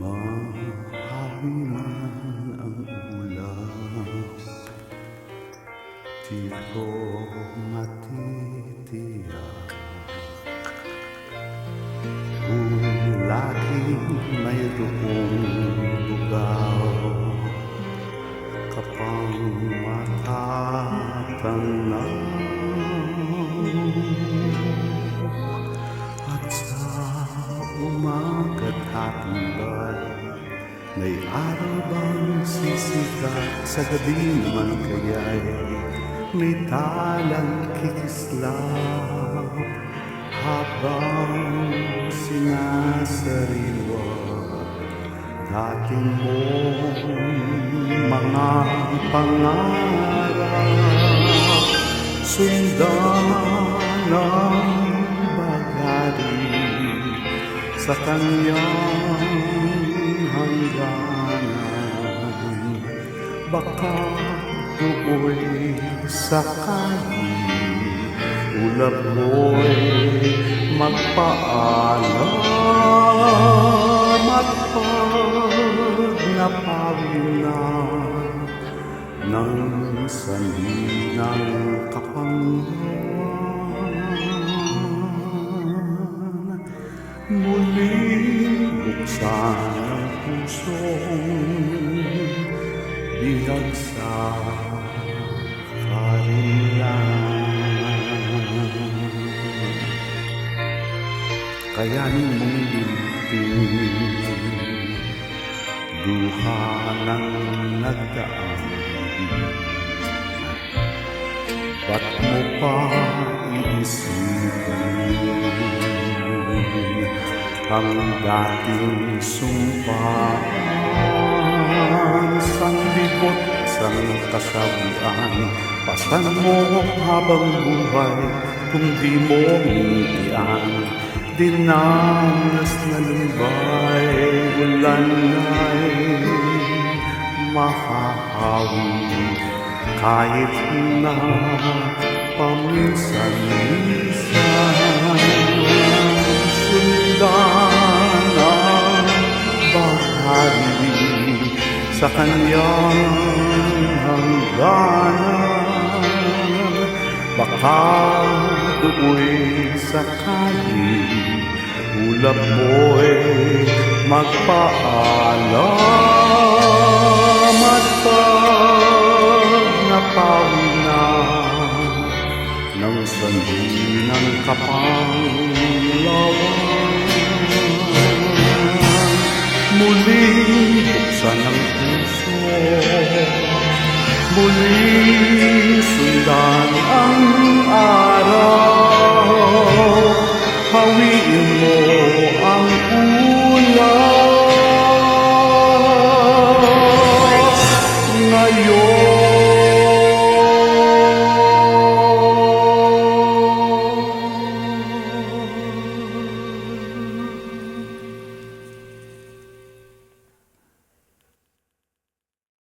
Mahangin ang ulap Di ko matitiyak. Kung laging mayroong lugaw. Kapang matatanaw at sa umaga't may araw bang sisikat sa gabi naman kaya'y may talang kikislap? Habang sinasariwa dating mong mga pangarap sundan ng bagari sa kanyang hangganan baka tukoy sakali ulap mo'y magpaalam at pag napawi na ng sanhi ng kapanghawan Muling buksan ang pusong bihag sa karinlan. Kayanin mong limting duha. Ba't mo pa iisipin ang dating sumpaan sangbibot sang kasawian pasan mo habang buhay kung di mo muntian dinanas na lumbay ulan na'y mahahawi kahit na paminsan-minsan kanyang hangganan baka do'y sakali ulap mo'y magpaalam at pag napawi na ng sandi ng kapanglawan muling sundan ang araw. Hawiin mo ang ulan. Ngayon